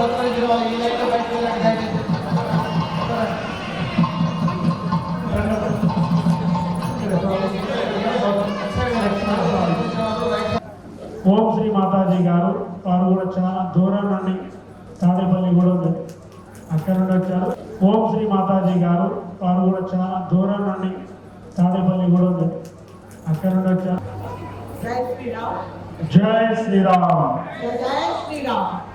సత్కరించిన వారు ఈ లైన్లో బయటకు వెళ్ళండి దయచేసి ఓం శ్రీ మాతాజీ గారు వారు కూడా చాలా దూరం నుండి తాడేపల్లి కూడా ఉంది. అక్కడ నుండి వచ్చారు. ఓం శ్రీ మాతాజీ గారు వారు కూడా చాలా దూరం నుండి తాడేపల్లి కూడా ఉంది. అక్కడ నుండి వచ్చారు. జై శ్రీరామ్. జై శ్రీరామ్. జై శ్రీరామ్.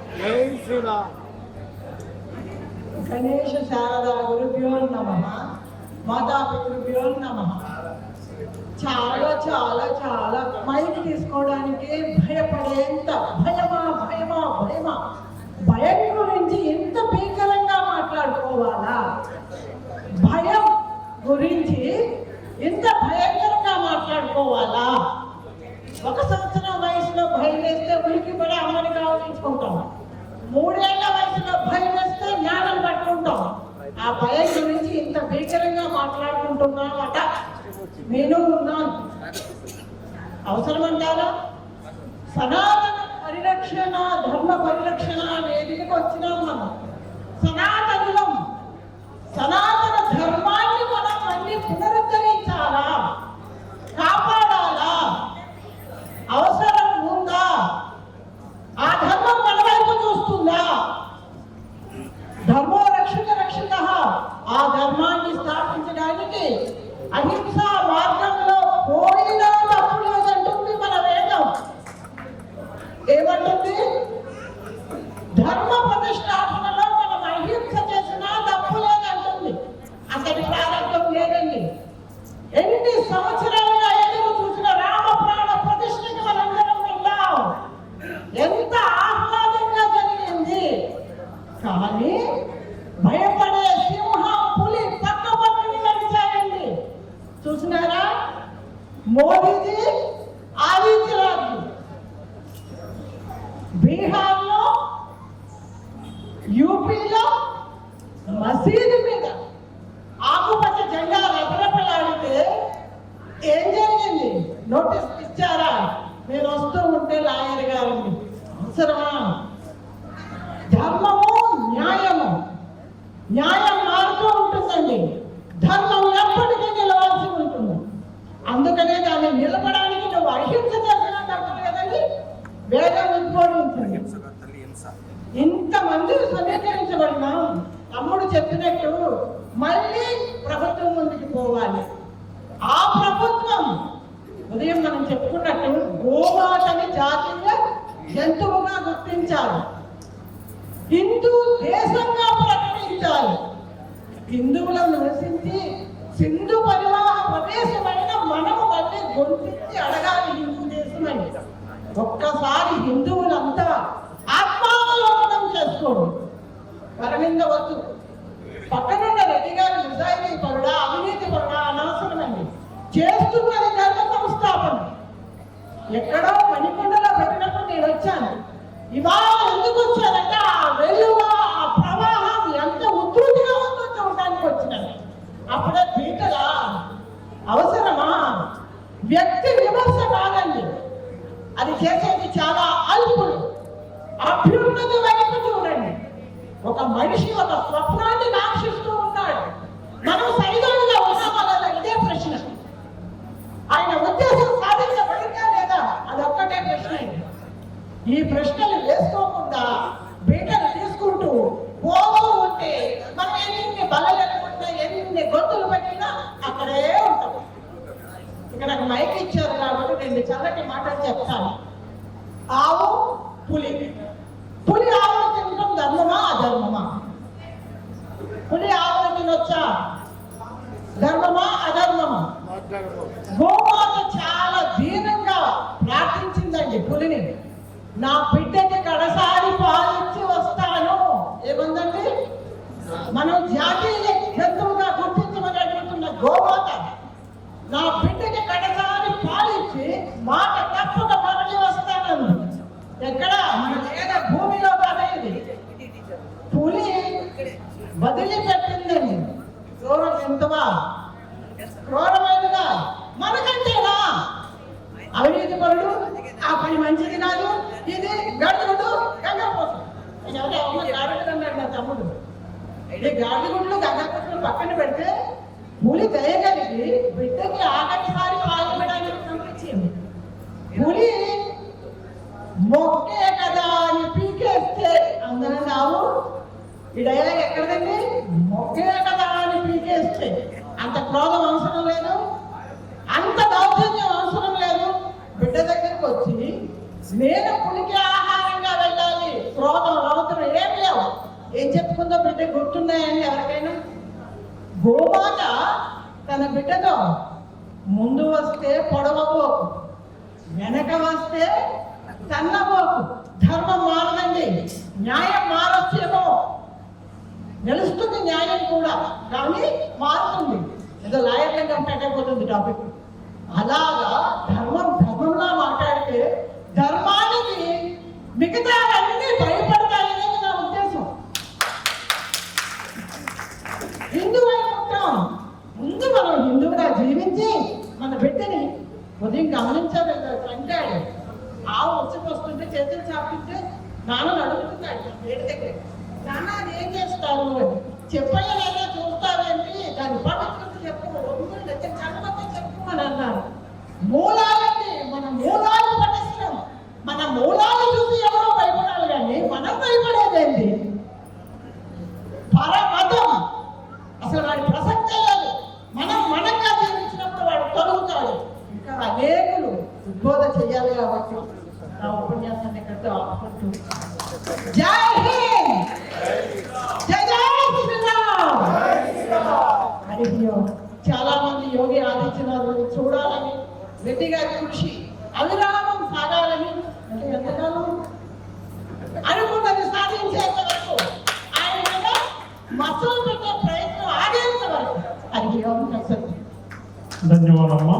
గణేష శారదా గురుభ్యో నమ మాతా పితృభ్యో నమ. చాలా చాలా చాలా మైక్ తీసుకోవడానికి భయపడేంత భయమా భయమా భయమా? భయం గురించి ఎంత భీకరంగా మాట్లాడుకోవాలా? భయం గురించి ఎంత భయంకరంగా మాట్లాడుకోవాలా? ఒక సంవత్సరం వయసులో భయం వేస్తే ఉనికి పడే అమ్మని కావలించుకుంటాం మూడేళ్ళ వయసులో భయం వేస్తే జ్ఞానం పట్టుకుంటాం. ఆ భయం గురించి ఇంత భీకరంగా మాట్లాడుకుంటున్నామట నేను ఉన్నాను. అవసరమంటారా? సనాతన పరిరక్షణ ధర్మ పరిరక్షణ వేదికకు వచ్చినాం మనం. సనాతనులం. సనాతన Одним словом, మోదీజీ ఆదిత్యనాథ్ బీహార్లో యూపీలో మసీదు మీద ఆకుపచ్చ జెండా రెపరెపలాడితే ఏం జరిగింది? నోటీస్ ఇచ్చారా? నేను వస్తూ ఉంటే లాయర్ గారు అవసరమా? ధర్మము న్యాయము. న్యాయం మారుతూ ఉంటుందండి. ధర్మం తమ్ముడు చెప్పినట్టు మళ్ళీ ప్రభుత్వం ముందుకు పోవాలి. ఆ ప్రభుత్వం ఉదయం మనం చెప్పుకున్నట్టు గోమాతని జాతీయ జంతువుగా గుర్తించాలి. హిందూ దేశంగా ప్రకటించాలి. హిందువులను నివసించి సింధు పరివాహ ప్రదేశమైన మనము మళ్ళీ గుర్తించి అడగాలి హిందూ దేశం అని. ఒక్క పరమింద వద్దు పక్కనున్న రెడ్డి గారు నిజాయితీ పరుడా అవినీతి పరుడా అనవసరమండి. చేస్తున్నది ధర్మ సంస్థాపన. ఎక్కడో మణికొండలో పెట్టినప్పుడు నేను వచ్చాను. ఇవాళ ఎందుకు వచ్చానంటే ఆ ఆ ఒక మనిషి ఒక స్వప్నాన్ని నాక్షిస్తూ ఉన్నాడు మనం సరిదోడుగా ఉన్నామా లేదా ఇదే ప్రశ్న. ఆయన ఉద్దేశం సాధించబడిందా లేదా? అదొక్కటే ప్రశ్న. ఈ ప్రశ్నలు వేసుకోకుండా బీటలు తీసుకుంటూ పోతూ ఉంటే మనం ఎన్ని బలలేకుండా ఎన్ని గొంతులు పెట్టినా అక్కడే ఉంటాం ఇక్కడ నాకు మైక్ ఇచ్చారు కాబట్టి రెండు చల్లటి మాటలు చెప్తాను ఆవు పులి పులి ఆవును తినడం ధర్మమా అధర్మమా పులి ఆవును ధర్మమా అధర్మమా? గోమాత చాలా దీనంగా ప్రార్థించిందండి పులిని. నా బిడ్డకి కడసారి పాలిచ్చి వస్తాను. ఏముందండి మనం జాతీయ జంతువుగా గుర్తించమని అడుగుతున్న గోమాత నా బిడ్డకి కడసారి పాలిచ్చి మాట తప్పక మరలి వస్తానని ఎక్కడ మన వేద భూమిలో కాదేది పులి వదిలిపెట్టిందండి క్రూరం ఎంతవా క్రూరమైనదా మనకంటేనా అవినీతి పరుడు ఆ పని మంచిది కాదు. ఇది గడుగుడు గంగపోసం ఎవరు నా తమ్ముడు. ఈ గాడిగుడ్లు గంగగుడ్లు పక్కన పెడితే పులి దయగలిగి బిడ్డకి ఆఖరిసారి పాల్గొనడానికి పంపించింది. పులి మొక్కే కదా అని పీకేస్తే అందరూ నావు ఈ డైలాగ్ ఎక్కడదండి మొక్కే కదా అని పీకేస్తే అంత క్రోధం అవసరం లేదు అంత దౌర్జన్యం అవసరం లేదు బిడ్డ దగ్గరికి వచ్చి నేను పులికి ఆహారంగా వెళ్ళాలి. క్రోధం అవసరం ఏం లేవు. ఏం చెప్పుకుందో బిడ్డ గుర్తున్నాయండి ఎవరికైనా? గోమాత తన బిడ్డతో ముందు వస్తే పొడవబోకు వెనక వస్తే తన్నబోకు ధర్మం మారదండి. న్యాయం మారొచ్చేమో. నిలుస్తుంది న్యాయం కూడా. కానీ మారుతుంది. ఏదో లాయర్లంగా పెట్టకపోతుంది టాపిక్ అలా మన బిడ్డని ఉదయం గమనించాలి అంటాడు ఆవు వచ్చి వస్తుంటే చేతులు చాపుతుంటే నాన్న అడుగుతున్నాడు వేడి దగ్గర. నాన్న అది ఏం చేస్తారు చెప్పలేదా చూస్తావేంటి? దాని పవిత్రత చెప్పు ఒంగులు దగ్గర చదవతే చెప్పు అని అన్నారు. మూలాలండి మన మూలాలు పట్టిస్తున్నాం. మన మూలాలు చూసి చేయాలి కాబట్టి నా ఉపన్యాసాన్ని ఆపుకుంటూ జై హింద్ జై జై శ్రీరామ్ హరి ఓం. చాలా మంది యోగి ఆదిత్యనాథ్ చూడాలని రెడ్డి గారి కృషి అవిరామం సాగాలని అంటే ఎంతకాలం అనుకున్నది సాధించేంత వరకు ఆయన మసలు పెట్టే ప్రయత్నం ఆగేంత వరకు తత్సత్. ధన్యవాదమ్మా